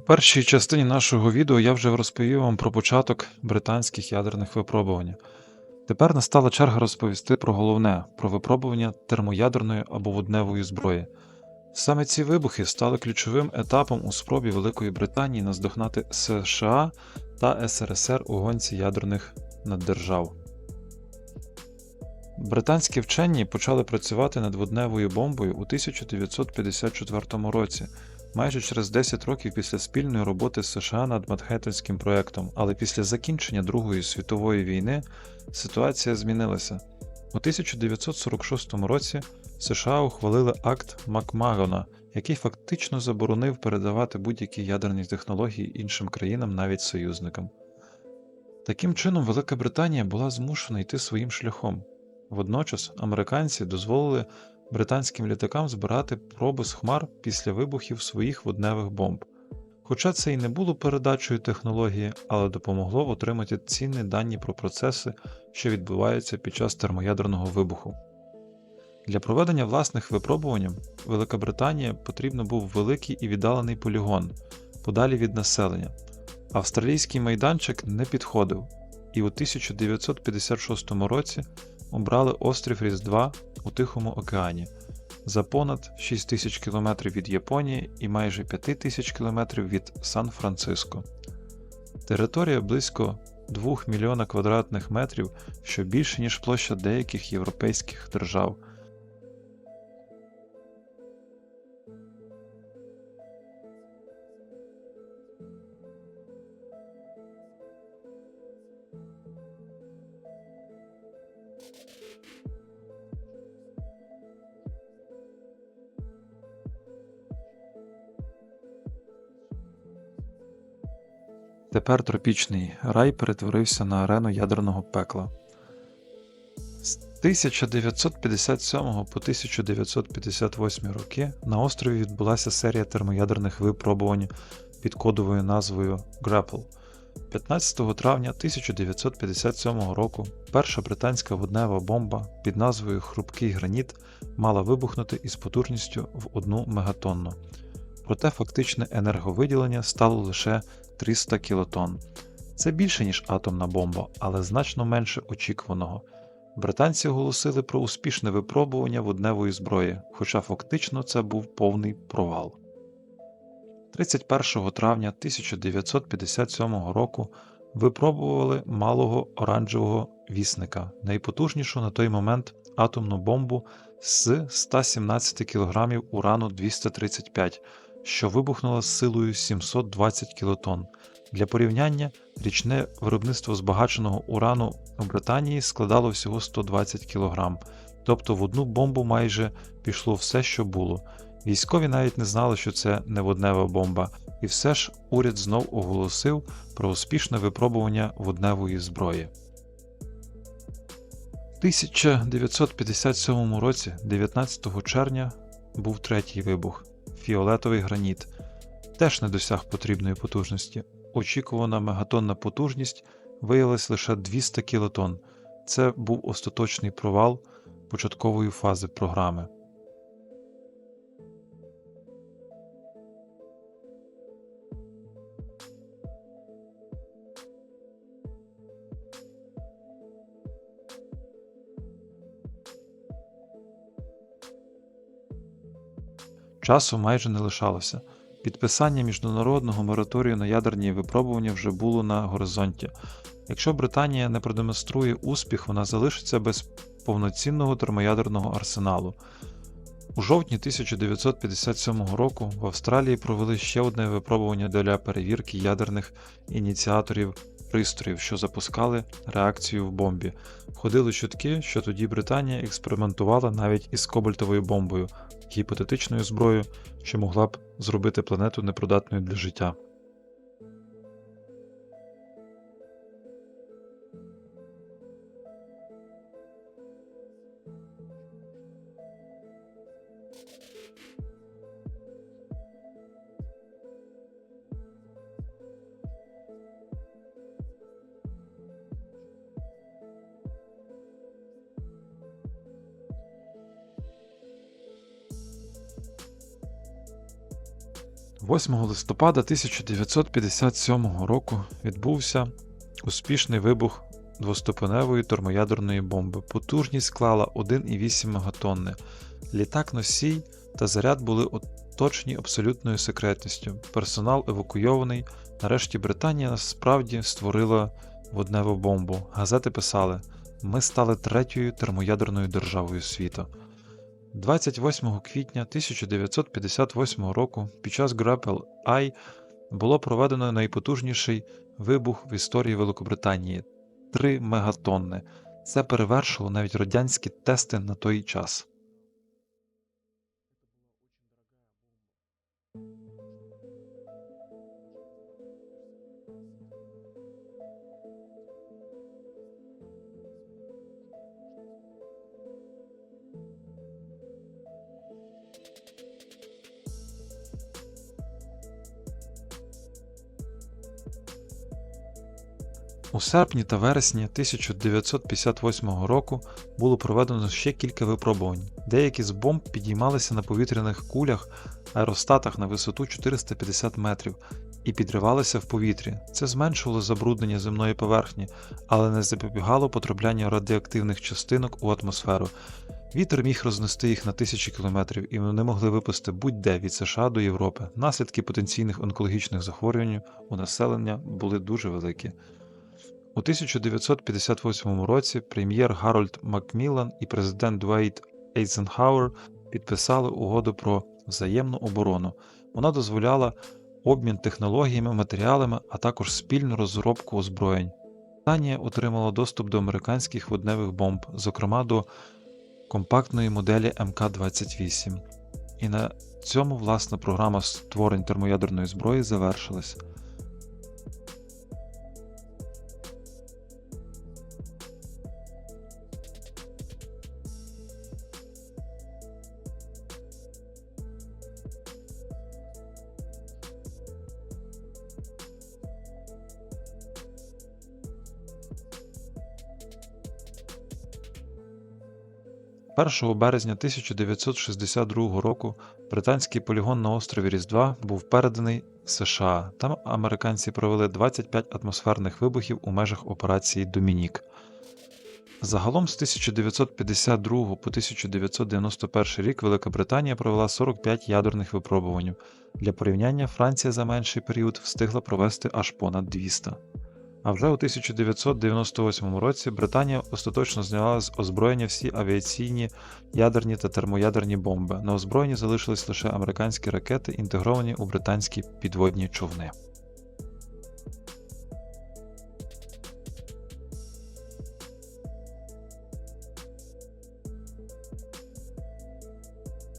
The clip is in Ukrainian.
У першій частині нашого відео я вже розповів вам про початок британських ядерних випробувань. Тепер настала черга розповісти про головне про випробування термоядерної або водневої зброї. Саме ці вибухи стали ключовим етапом у спробі Великої Британії наздогнати США та СРСР у гонці ядерних наддержав. Британські вчені почали працювати над водневою бомбою у 1954 році, майже через 10 років після спільної роботи США над Манхеттенським проектом, але після закінчення Другої світової війни ситуація змінилася. У 1946 році США ухвалили акт Макмагона, який фактично заборонив передавати будь-які ядерні технології іншим країнам, навіть союзникам. Таким чином, Велика Британія була змушена йти своїм шляхом. Водночас американці дозволили британським літакам збирати проби з хмар після вибухів своїх водневих бомб. Хоча це і не було передачею технології, але допомогло отримати цінні дані про процеси, що відбуваються під час термоядерного вибуху. Для проведення власних випробувань Велика Британія потрібно був великий і віддалений полігон, подалі від населення. Австралійський майданчик не підходив, і у 1956 році обрали острів Різдва у Тихому океані за понад 6 тисяч кілометрів від Японії і майже 5 тисяч кілометрів від Сан-Франциско. Територія близько 2 мільйона квадратних метрів, що більше, ніж площа деяких європейських держав. Тепер тропічний рай перетворився на арену ядерного пекла. З 1957 по 1958 роки на острові відбулася серія термоядерних випробувань під кодовою назвою Grapple. 15 травня 1957 року перша британська воднева бомба під назвою Хрупкий граніт мала вибухнути із потужністю в 1 мегатонну. Проте фактичне енерговиділення стало лише 300 кілотонн. Це більше, ніж атомна бомба, але значно менше очікуваного. Британці оголосили про успішне випробування водневої зброї, хоча фактично це був повний провал. 31 травня 1957 року випробували малого оранжевого вісника, найпотужнішу на той момент атомну бомбу з 117 кг урану 235 що вибухнула з силою 720 кілотонн. Для порівняння, річне виробництво збагаченого урану у Британії складало всього 120 кг, тобто в одну бомбу майже пішло все, що було. Військові навіть не знали, що це не воднева бомба, і все ж уряд знов оголосив про успішне випробування водневої зброї. В 1957 році, 19 червня, був третій вибух фіолетовий граніт, теж не досяг потрібної потужності. Очікувана мегатонна потужність виявилась лише 200 кілотон. Це був остаточний провал початкової фази програми. Часу майже не лишалося. Підписання міжнародного мораторію на ядерні випробування вже було на горизонті. Якщо Британія не продемонструє успіх, вона залишиться без повноцінного термоядерного арсеналу. У жовтні 1957 року в Австралії провели ще одне випробування для перевірки ядерних ініціаторів пристроїв, що запускали реакцію в бомбі. Ходили чутки, що тоді Британія експериментувала навіть із кобальтовою бомбою, гіпотетичною зброєю, що могла б зробити планету непридатною для життя. 8 листопада 1957 року відбувся успішний вибух двоступеневої термоядерної бомби. Потужність склала 1,8 мегатонни. Літак носій та заряд були оточені абсолютною секретністю. Персонал евакуйований. Нарешті Британія насправді створила водневу бомбу. Газети писали: ми стали третьою термоядерною державою світу. 28 квітня 1958 року під час Grapple АЙ було проведено найпотужніший вибух в історії Великобританії 3 мегатонни. Це перевершило навіть радянські тести на той час. У серпні та вересні 1958 року було проведено ще кілька випробувань. Деякі з бомб підіймалися на повітряних кулях аеростатах на висоту 450 метрів і підривалися в повітрі. Це зменшувало забруднення земної поверхні, але не запобігало потраплянню радіоактивних частинок у атмосферу. Вітер міг рознести їх на тисячі кілометрів, і вони могли випасти будь-де від США до Європи. Наслідки потенційних онкологічних захворювань у населення були дуже великі. У 1958 році прем'єр Гарольд Макміллан і президент Дуейт Ейзенхауер підписали угоду про взаємну оборону. Вона дозволяла обмін технологіями, матеріалами, а також спільну розробку озброєнь. Британія отримала доступ до американських водневих бомб, зокрема до компактної моделі МК-28. І на цьому власна програма створень термоядерної зброї завершилась. Першого березня 1962 року британський полігон на острові Різдва був переданий США. Там американці провели 25 атмосферних вибухів у межах операції Домінік. Загалом з 1952 по 1991 рік Велика Британія провела 45 ядерних випробувань. Для порівняння Франція за менший період встигла провести аж понад 200. А вже у 1998 році Британія остаточно зняла з озброєння всі авіаційні ядерні та термоядерні бомби. На озброєнні залишились лише американські ракети, інтегровані у британські підводні човни.